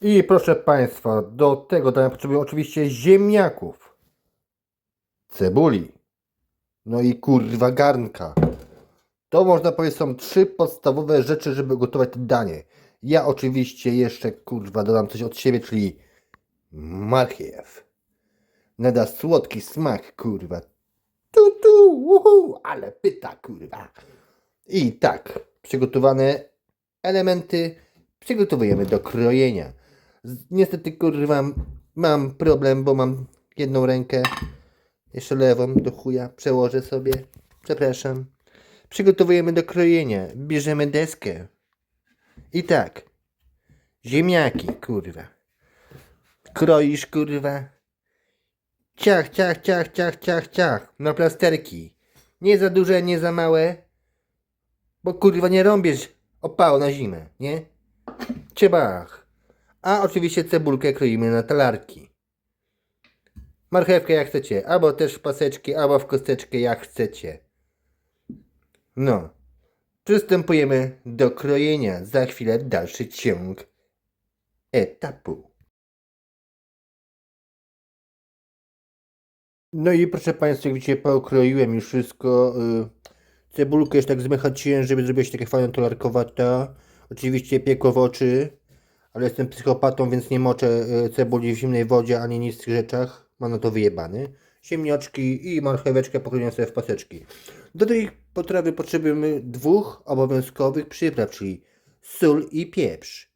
I proszę Państwa, do tego dania potrzebuję oczywiście ziemniaków, cebuli, no i kurwa garnka. To można powiedzieć są trzy podstawowe rzeczy, żeby gotować to danie. Ja oczywiście jeszcze kurwa dodam coś od siebie, czyli marchiew. Nada słodki smak, kurwa. Tu, tu, uhu, ale pyta, kurwa. I tak, przygotowane elementy przygotowujemy do krojenia. Niestety, kurwa, mam problem, bo mam jedną rękę, jeszcze lewą do chuja, przełożę sobie. Przepraszam. Przygotowujemy do krojenia. Bierzemy deskę. I tak. Ziemniaki, kurwa. Kroisz, kurwa. Ciach, ciach, ciach, ciach, ciach, ciach. Na plasterki. Nie za duże, nie za małe. Bo kurwa nie rąbiesz opału na zimę, nie? Ciebach. A oczywiście cebulkę kroimy na talarki. Marchewkę jak chcecie. Albo też w paseczki, albo w kosteczkę jak chcecie. No. Przystępujemy do krojenia. Za chwilę dalszy ciąg etapu. No i proszę Państwa, jak widzicie, pokroiłem już wszystko. y, Cebulkę już tak zmechociłem, żeby zrobiła się taka fajna tolarkowata. Oczywiście piekło w oczy, ale jestem psychopatą, więc nie moczę y, cebuli w zimnej wodzie ani nic w tych rzeczach. Mam na to wyjebany. Ziemniaczki i marcheweczkę pokroję sobie w paseczki. Do tej potrawy potrzebujemy dwóch obowiązkowych przypraw, czyli sól i pieprz,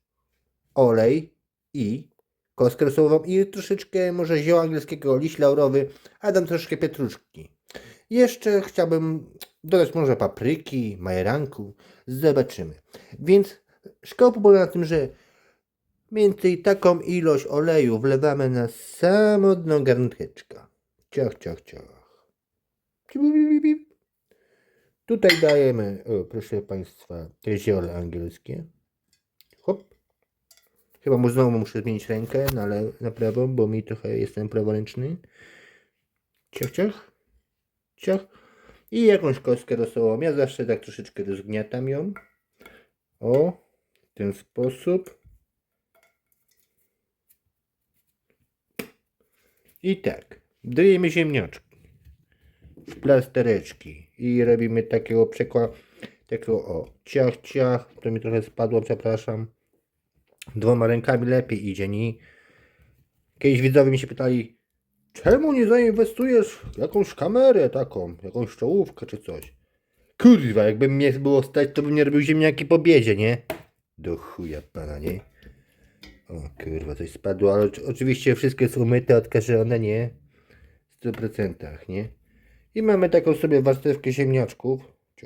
olej i kostkę rosołową i troszeczkę może zioła angielskiego, liść laurowy, a dam troszkę pietruszki. Jeszcze chciałbym dodać może papryki, majeranku, zobaczymy. Więc szkoła polega na tym, że mniej więcej taką ilość oleju wlewamy na samo dno. Ciach, ciach, ciach. Bip, bip, bip. Tutaj dajemy, o, proszę Państwa, te ziole angielskie. Hop. Chyba mu znowu muszę zmienić rękę na, le- na prawą, bo mi trochę jestem praworęczny. Ciach, ciach. Ciach. I jakąś kostkę rosołową. Ja zawsze tak troszeczkę rozgniatam ją. O, w ten sposób. I tak, dajemy ziemniaczki w plastereczki i robimy takiego przekładu, takiego o, ciach, ciach, to mi trochę spadło, przepraszam. Dwoma rękami lepiej idzie, nie? Kiedyś widzowie mi się pytali, czemu nie zainwestujesz w jakąś kamerę taką, jakąś czołówkę czy coś? Kurwa, jakby mnie było stać, to bym nie robił ziemniaki po biedzie, nie? Do chuja pana, nie? O kurwa, coś spadło, ale oczy- oczywiście wszystkie są myte, odkażone, nie? W 100%, nie? I mamy taką sobie warstewkę ziemniaczków.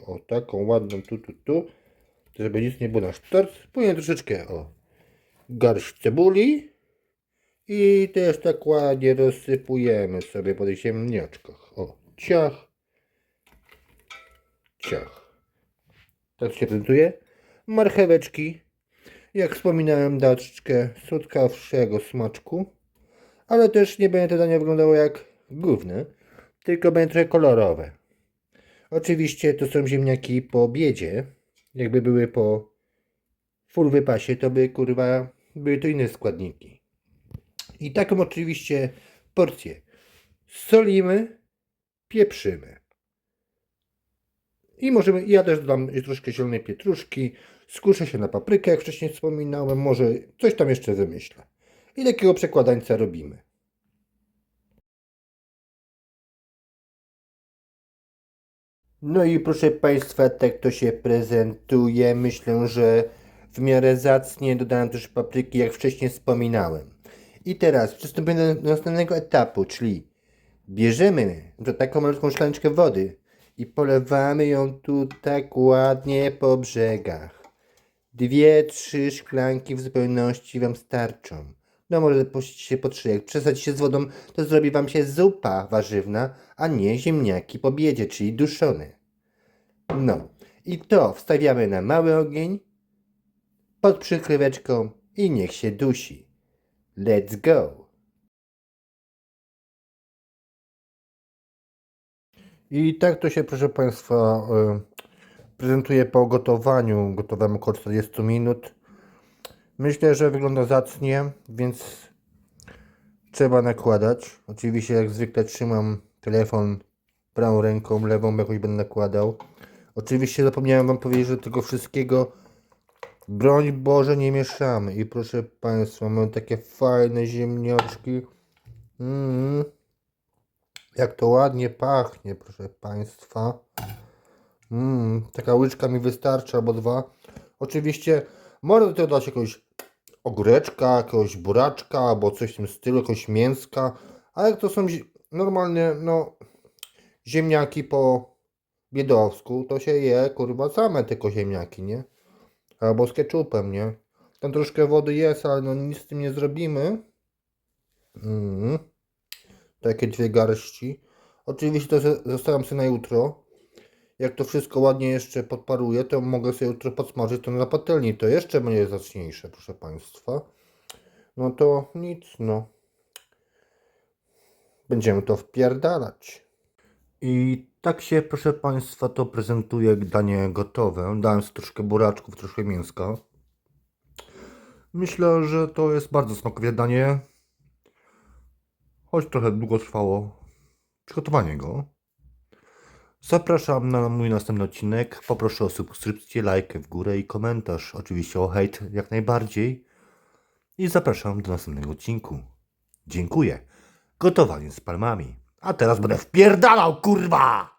O, taką ładną tu, tu, tu. Żeby nic nie było na sztorc. Później troszeczkę, o, garść cebuli. I też tak ładnie rozsypujemy sobie po tych ziemniaczkach. O, ciach. Ciach. Tak się prezentuje. Marcheweczki. Jak wspominałem, da troszeczkę słodkawszego smaczku. Ale też nie będzie to danie wyglądało jak główne, tylko będzie trochę kolorowe. Oczywiście to są ziemniaki po obiedzie. Jakby były po full wypasie, to by kurwa były to inne składniki. I taką oczywiście porcję solimy, pieprzymy. I możemy, ja też dodam troszkę zielonej pietruszki, skuszę się na paprykę, jak wcześniej wspominałem, może coś tam jeszcze wymyślę. I takiego przekładańca robimy. No i proszę Państwa, tak to się prezentuje. Myślę, że w miarę zacnie dodałem też papryki, jak wcześniej wspominałem. I teraz przystępujemy do następnego etapu, czyli bierzemy taką malutką szklaneczkę wody i polewamy ją tu tak ładnie po brzegach. Dwie, trzy szklanki w zupełności Wam starczą. No może puścić się po trzy. Jak przesadzicie z wodą, to zrobi Wam się zupa warzywna, a nie ziemniaki po biedzie, czyli duszone. No i to wstawiamy na mały ogień pod przykryweczką i niech się dusi. Let's go! I tak to się, proszę Państwa, y, prezentuje po gotowaniu. Gotowałem około 40 minut. Myślę, że wygląda zacnie, więc trzeba nakładać. Oczywiście, jak zwykle, trzymam telefon prawą ręką, lewą jakoś będę nakładał. Oczywiście zapomniałem Wam powiedzieć, że tego wszystkiego broń Boże nie mieszamy. I proszę Państwa, mamy takie fajne ziemniaczki. Mm. Jak to ładnie pachnie, proszę Państwa. Mm, taka łyczka mi wystarczy, albo dwa. Oczywiście można do dać jakiegoś ogóreczka, jakiegoś buraczka, albo coś w tym stylu, jakiegoś mięska. Ale jak to są normalnie, no, ziemniaki po biedowsku, to się je, kurwa, same tylko ziemniaki, nie? Albo z ketchupem, nie? Tam troszkę wody jest, ale no nic z tym nie zrobimy. Mm. Takie dwie garści. Oczywiście to zostawiam sobie na jutro. Jak to wszystko ładnie jeszcze podparuję, to mogę sobie jutro podsmażyć to na patelni. To jeszcze będzie zacniejsze, proszę Państwa. No to nic, no. Będziemy to wpierdalać. I tak się, proszę Państwa, to prezentuje danie gotowe. Dałem troszkę buraczków, troszkę mięska. Myślę, że to jest bardzo smakowe danie. Choć trochę długo trwało przygotowanie go. Zapraszam na mój następny odcinek. Poproszę o subskrypcję, lajkę w górę i komentarz. Oczywiście o hejt jak najbardziej. I zapraszam do następnego odcinku. Dziękuję. Gotowanie z palmami. A teraz będę wpierdalał, kurwa!